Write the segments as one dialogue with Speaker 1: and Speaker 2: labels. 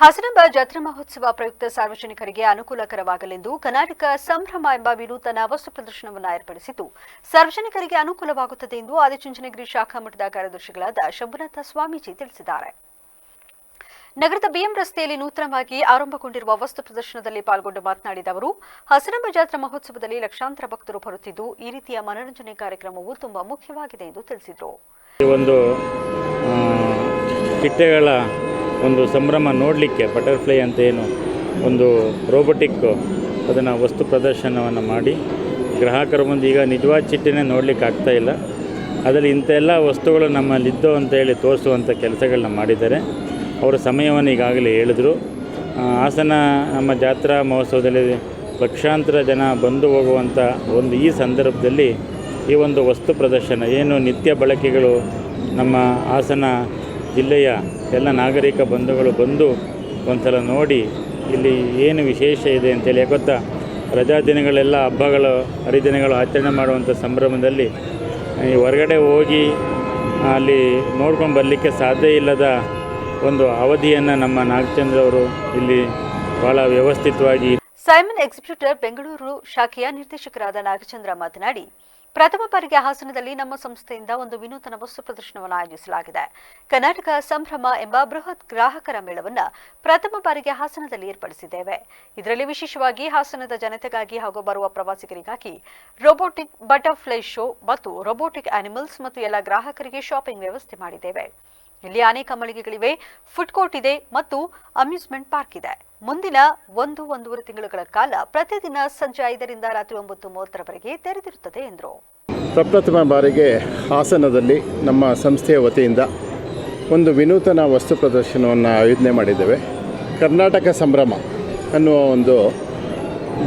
Speaker 1: ಹಾಸನಾಂಬ ಜಾತ್ರಾ ಮಹೋತ್ಸವ ಪ್ರಯುಕ್ತ ಸಾರ್ವಜನಿಕರಿಗೆ ಅನುಕೂಲಕರವಾಗಲೆಂದು ಕರ್ನಾಟಕ ಸಂಭ್ರಮ ಎಂಬ ವಿನೂತನ ವಸ್ತು ಪ್ರದರ್ಶನವನ್ನು ಏರ್ಪಡಿಸಿದ್ದು ಸಾರ್ವಜನಿಕರಿಗೆ ಅನುಕೂಲವಾಗುತ್ತದೆ ಎಂದು ಆದಿಚುಂಚನಗಿರಿ ಶಾಖಾ ಮಠದ ಕಾರ್ಯದರ್ಶಿಗಳಾದ ಶಂಭುನಾಥ ಸ್ವಾಮೀಜಿ ತಿಳಿಸಿದ್ದಾರೆ. ನಗರದ ಬಿಎಂ ರಸ್ತೆಯಲ್ಲಿ ನೂತನವಾಗಿ ಆರಂಭಗೊಂಡಿರುವ ವಸ್ತು ಪ್ರದರ್ಶನದಲ್ಲಿ ಪಾಲ್ಗೊಂಡು ಮಾತನಾಡಿದ ಅವರು ಹಸನಂಬ ಜಾತ್ರಾ ಮಹೋತ್ಸವದಲ್ಲಿ ಲಕ್ಷಾಂತರ ಭಕ್ತರು ಬರುತ್ತಿದ್ದು, ಈ ರೀತಿಯ ಮನರಂಜನೆ ಕಾರ್ಯಕ್ರಮವು ತುಂಬಾ ಮುಖ್ಯವಾಗಿದೆ ಎಂದು ತಿಳಿಸಿದರು.
Speaker 2: ಒಂದು ಒಂದು ಸಂಭ್ರಮ ನೋಡಲಿಕ್ಕೆ ಬಟರ್ಫ್ಲೈ ಅಂತ ಏನು, ಒಂದು ರೋಬೋಟಿಕ್ ಅದನ್ನು ವಸ್ತು ಪ್ರದರ್ಶನವನ್ನು ಮಾಡಿ, ಗ್ರಾಹಕರ ಮುಂದೆ ಈಗ ನಿಜವಾದ ಚಿಟ್ಟಿನೇ ನೋಡಲಿಕ್ಕೆ ಆಗ್ತಾ ಇಲ್ಲ. ಅದರಲ್ಲಿ ಇಂಥ ಎಲ್ಲ ವಸ್ತುಗಳು ನಮ್ಮಲ್ಲಿದ್ದು ಅಂತ ಹೇಳಿ ತೋರಿಸುವಂಥ ಕೆಲಸಗಳನ್ನ ಮಾಡಿದ್ದಾರೆ. ಅವರ ಸಮಯವನ್ನು ಈಗಾಗಲೇ ಹೇಳಿದರು. ಹಾಸನ ನಮ್ಮ ಜಾತ್ರಾ ಮಹೋತ್ಸವದಲ್ಲಿ ಲಕ್ಷಾಂತರ ಜನ ಬಂದು ಹೋಗುವಂಥ ಒಂದು ಈ ಸಂದರ್ಭದಲ್ಲಿ ಈ ಒಂದು ವಸ್ತು ಪ್ರದರ್ಶನ, ಏನು ನಿತ್ಯ ಬಳಕೆಗಳು ನಮ್ಮ ಹಾಸನ ಜಿಲ್ಲೆಯ ಎಲ್ಲ ನಾಗರಿಕ ಬಂಧುಗಳು ಬಂದು ಒಂದ್ಸಲ ನೋಡಿ ಇಲ್ಲಿ ಏನು ವಿಶೇಷ ಇದೆ ಅಂತೇಳಿ ಗೊತ್ತಾ? ರಜಾ ದಿನಗಳೆಲ್ಲ ಹಬ್ಬಗಳು, ಹರಿದಿನಗಳು ಆಚರಣೆ ಮಾಡುವಂಥ ಸಂಭ್ರಮದಲ್ಲಿ ಹೊರಗಡೆ ಹೋಗಿ ಅಲ್ಲಿ ನೋಡ್ಕೊಂಡು ಬರಲಿಕ್ಕೆ ಸಾಧ್ಯ ಇಲ್ಲದ ಒಂದು ಅವಧಿಯನ್ನು ನಮ್ಮ ನಾಗಚಂದ್ರ ಅವರು ಇಲ್ಲಿ ಬಹಳ ವ್ಯವಸ್ಥಿತವಾಗಿ
Speaker 1: ಸೈಮನ್ ಎಕ್ಸಿಕ್ಯೂಟಿವ್ ಬೆಂಗಳೂರು ಶಾಖೆಯ ನಿರ್ದೇಶಕರಾದ ನಾಗಚಂದ್ರ ಮಾತನಾಡಿ ಪ್ರಥಮ ಬಾರಿಗೆ ಹಾಸನದಲ್ಲಿ ನಮ್ಮ ಸಂಸ್ಥೆಯಿಂದ ಒಂದು ವಿನೂತನ ವಸ್ತು ಪ್ರದರ್ಶನವನ್ನು ಆಯೋಜಿಸಲಾಗಿದೆ. ಕರ್ನಾಟಕ ಸಂಭ್ರಮ ಎಂಬ ಬೃಹತ್ ಗ್ರಾಹಕರ ಮೇಳವನ್ನು ಪ್ರಥಮ ಬಾರಿಗೆ ಹಾಸನದಲ್ಲಿ ಏರ್ಪಡಿಸಿದ್ದೇವೆ. ಇದರಲ್ಲಿ ವಿಶೇಷವಾಗಿ ಹಾಸನದ ಜನತೆಗಾಗಿ ಹಾಗೂ ಬರುವ ಪ್ರವಾಸಿಗರಿಗಾಗಿ ರೋಬೋಟಿಕ್ ಬಟರ್ಫ್ಲೈ ಶೋ ಮತ್ತು ರೋಬೋಟಿಕ್ ಆನಿಮಲ್ಸ್ ಮತ್ತು ಎಲ್ಲ ಗ್ರಾಹಕರಿಗೆ ಶಾಪಿಂಗ್ ವ್ಯವಸ್ಥೆ ಮಾಡಿದ್ದೇವೆ. ಇಲ್ಲಿ ಅನೇಕ ಮಳಿಗೆಗಳಿವೆ. ಫುಡ್ ಕೋರ್ಟ್ ಇದೆ ಮತ್ತು ಅಮ್ಯೂಸ್ಮೆಂಟ್ ಪಾರ್ಕ್ ಇದೆ. ಮುಂದಿನ ಒಂದು, ಒಂದೂವರೆ ತಿಂಗಳುಗಳ ಕಾಲ ಪ್ರತಿದಿನ ಸಂಜೆ ಐದರಿಂದ ರಾತ್ರಿ ಒಂಬತ್ತು ಮೂವತ್ತರವರೆಗೆ ತೆರೆದಿರುತ್ತದೆ ಎಂದರು.
Speaker 3: ಪ್ರಪ್ರಥಮ ಬಾರಿಗೆ ಹಾಸನದಲ್ಲಿ ನಮ್ಮ ಸಂಸ್ಥೆಯ ವತಿಯಿಂದ ಒಂದು ವಿನೂತನ ವಸ್ತು ಪ್ರದರ್ಶನವನ್ನು ಆಯೋಜನೆ ಮಾಡಿದ್ದೇವೆ. ಕರ್ನಾಟಕ ಸಂಭ್ರಮ ಅನ್ನುವ ಒಂದು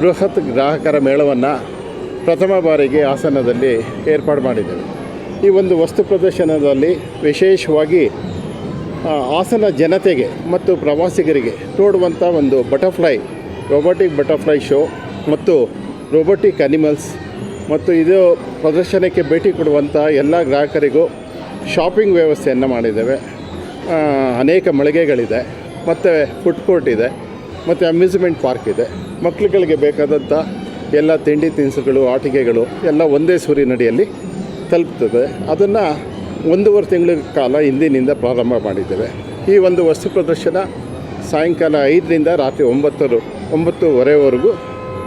Speaker 3: ಬೃಹತ್ ಗ್ರಾಹಕರ ಮೇಳವನ್ನು ಪ್ರಥಮ ಬಾರಿಗೆ ಹಾಸನದಲ್ಲಿ ಏರ್ಪಾಡು ಮಾಡಿದ್ದೇವೆ. ಈ ಒಂದು ವಸ್ತು ಪ್ರದರ್ಶನದಲ್ಲಿ ವಿಶೇಷವಾಗಿ ಹಾಸನ ಜನತೆಗೆ ಮತ್ತು ಪ್ರವಾಸಿಗರಿಗೆ ನೋಡುವಂಥ ಒಂದು ಬಟರ್ಫ್ಲೈ ರೋಬೋಟಿಕ್ ಬಟರ್ಫ್ಲೈ ಶೋ ಮತ್ತು ರೋಬೋಟಿಕ್ ಅನಿಮಲ್ಸ್ ಮತ್ತು ಇದು ಪ್ರದರ್ಶನಕ್ಕೆ ಭೇಟಿ ಕೊಡುವಂಥ ಎಲ್ಲ ಗ್ರಾಹಕರಿಗೂ ಶಾಪಿಂಗ್ ವ್ಯವಸ್ಥೆಯನ್ನು ಮಾಡಿದ್ದೇವೆ. ಅನೇಕ ಮಳಿಗೆಗಳಿದೆ, ಮತ್ತು ಫುಡ್ ಕೋರ್ಟ್ ಇದೆ, ಮತ್ತು ಅಮ್ಯೂಸ್ಮೆಂಟ್ ಪಾರ್ಕ್ ಇದೆ. ಮಕ್ಕಳುಗಳಿಗೆ ಬೇಕಾದಂಥ ಎಲ್ಲ ತಿಂಡಿ ತಿನಿಸುಗಳು, ಆಟಿಕೆಗಳು ಎಲ್ಲ ಒಂದೇ ಸೂರಿನಡಿಯಲ್ಲಿ ತಲುಪ್ತದೆ. ಅದನ್ನು ಒಂದೂವರೆ ತಿಂಗಳ ಕಾಲ ಹಿಂದಿನಿಂದ ಪ್ರಾರಂಭ ಮಾಡಿದ್ದೇವೆ. ಈ ಒಂದು ವಸ್ತು ಪ್ರದರ್ಶನ ಸಾಯಂಕಾಲ ಐದರಿಂದ ರಾತ್ರಿ ಒಂಬತ್ತರ, ಒಂಬತ್ತುವರೆವರೆಗೂ